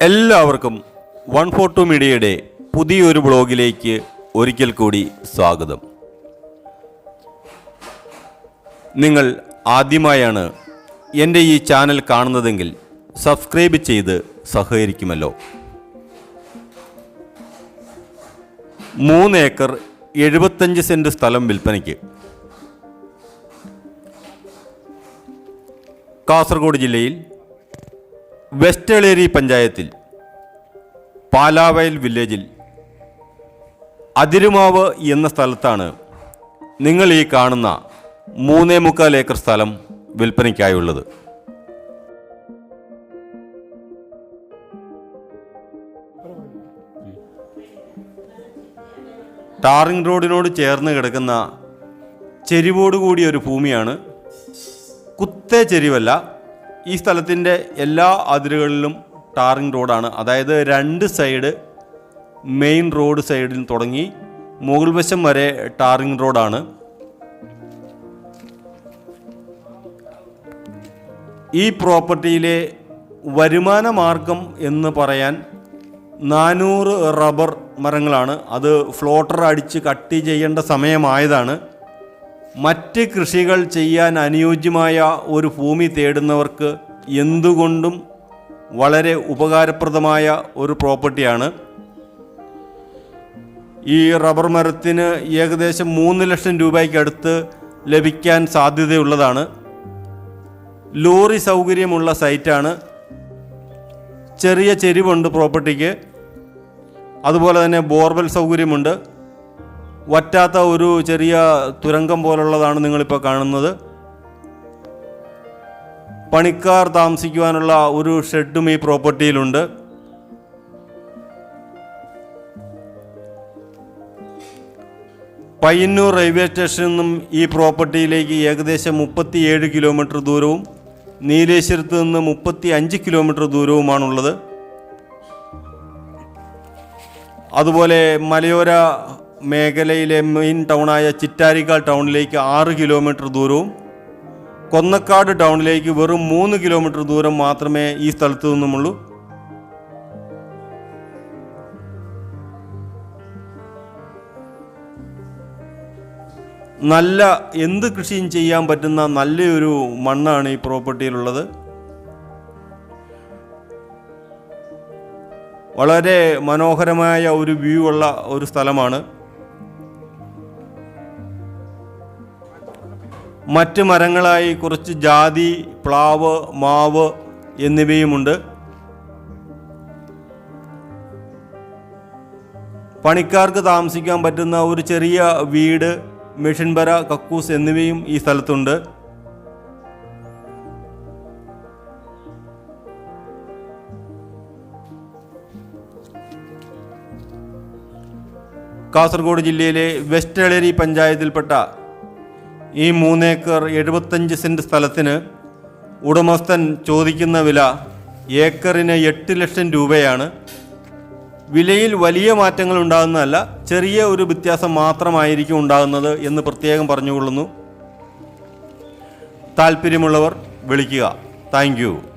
എല്ലാവർക്കും one four to മീഡിയയുടെ പുതിയൊരു ബ്ലോഗിലേക്ക് ഒരിക്കൽ കൂടി സ്വാഗതം. നിങ്ങൾ ആദ്യമായാണ് എന്റെ ഈ ചാനൽ കാണുന്നതെങ്കിൽ സബ്സ്ക്രൈബ് ചെയ്ത് സഹകരിക്കുമല്ലോ. മൂന്ന് ഏക്കർ എഴുപത്തഞ്ച് സെന്റ് സ്ഥലം വിൽപ്പനയ്ക്ക്. കാസർഗോഡ് ജില്ലയിൽ വെസ്റ്റ് എളേരി പഞ്ചായത്തിൽ പാലാവയൽ വില്ലേജിൽ അതിരുമാവ് എന്ന സ്ഥലത്താണ് നിങ്ങൾ ഈ കാണുന്ന മൂന്നേ മുക്കാൽ ഏക്കർ സ്ഥലം വിൽപ്പനയ്ക്കായുള്ളത്. ടാറിംഗ് റോഡിനോട് ചേർന്ന് കിടക്കുന്ന ചെരിവോട് കൂടിയ ഒരു ഭൂമിയാണ്. കുത്തേ ചെരിവല്ല. ഈ സ്ഥലത്തിന്റെ എല്ലാ അതിരുകളിലും ടാറിംഗ് റോഡാണ്. അതായത് രണ്ട് സൈഡ് മെയിൻ റോഡ് സൈഡിൽ തുടങ്ങി മുകൾ വശം വരെ ടാറിംഗ് റോഡാണ്. ഈ പ്രോപ്പർട്ടിയിലെ വരുമാന മാർഗം എന്ന് പറയാൻ നാനൂറ് റബ്ബർ മരങ്ങളാണ്. അത് ഫ്ലോട്ടർ അടിച്ച് കട്ട് ചെയ്യേണ്ട സമയമായതാണ്. മറ്റ് കൃഷികൾ ചെയ്യാൻ അനുയോജ്യമായ ഒരു ഭൂമി തേടുന്നവർക്ക് എന്തുകൊണ്ടും വളരെ ഉപകാരപ്രദമായ ഒരു പ്രോപ്പർട്ടിയാണ്. ഈ റബ്ബർ മരത്തിന് ഏകദേശം മൂന്ന് ലക്ഷം രൂപയ്ക്കടുത്ത് ലഭിക്കാൻ സാധ്യതയുള്ളതാണ്. ലോറി സൗകര്യമുള്ള സൈറ്റാണ്. ചെറിയ ചെരിവുണ്ട് പ്രോപ്പർട്ടിക്ക്. അതുപോലെ തന്നെ ബോർവെൽ സൗകര്യമുണ്ട്. വറ്റാത്ത ഒരു ചെറിയ തുരങ്കം പോലുള്ളതാണ് നിങ്ങളിപ്പോൾ കാണുന്നത്. പണിക്കാർ താമസിക്കുവാനുള്ള ഒരു ഷെഡും ഈ പ്രോപ്പർട്ടിയിലുണ്ട്. പയ്യന്നൂർ റെയിൽവേ സ്റ്റേഷനിൽ നിന്നും ഈ പ്രോപ്പർട്ടിയിലേക്ക് ഏകദേശം മുപ്പത്തിയേഴ് കിലോമീറ്റർ ദൂരവും നീലേശ്വരത്ത് നിന്ന് മുപ്പത്തി അഞ്ച് കിലോമീറ്റർ ദൂരവുമാണുള്ളത്. അതുപോലെ മലയോര മേഖലയിലെ മെയിൻ ടൗണായ ചിറ്റാരിക്കാൽ ടൗണിലേക്ക് ആറ് കിലോമീറ്റർ ദൂരവും കൊന്നക്കാട് ടൗണിലേക്ക് വെറും മൂന്ന് കിലോമീറ്റർ ദൂരം മാത്രമേ ഈ സ്ഥലത്തു നിന്നുമുള്ളൂ. നല്ല എന്ത് കൃഷിയും ചെയ്യാൻ പറ്റുന്ന നല്ലൊരു മണ്ണാണ് ഈ പ്രോപ്പർട്ടിയിലുള്ളത്. വളരെ മനോഹരമായ ഒരു വ്യൂ ഉള്ള ഒരു സ്ഥലമാണ്. മറ്റ് മരങ്ങളായി കുറച്ച് ജാതി പ്ലാവ് മാവ് എന്നിവയുമുണ്ട്. പണിക്കാർക്ക് താമസിക്കാൻ പറ്റുന്ന ഒരു ചെറിയ വീട് മെഷീൻ ബര കക്കൂസ് എന്നിവയും ഈ സ്ഥലത്തുണ്ട്. കാസർഗോഡ് ജില്ലയിലെ വെസ്റ്റ് എളേരി പഞ്ചായത്തിൽപ്പെട്ട ഈ മൂന്നേക്കർ എഴുപത്തഞ്ച് സെന്റ് സ്ഥലത്തിന് ഉടമസ്ഥൻ ചോദിക്കുന്ന വില ഏക്കറിന് എട്ട് ലക്ഷം രൂപയാണ്. വിലയിൽ വലിയ മാറ്റങ്ങൾ ഉണ്ടാകുന്നതല്ല ചെറിയ ഒരു വ്യത്യാസം മാത്രമായിരിക്കും ഉണ്ടാകുന്നത് എന്ന് പ്രത്യേകം പറഞ്ഞുകൊള്ളുന്നു. താല്പര്യമുള്ളവർ വിളിക്കുക. താങ്ക്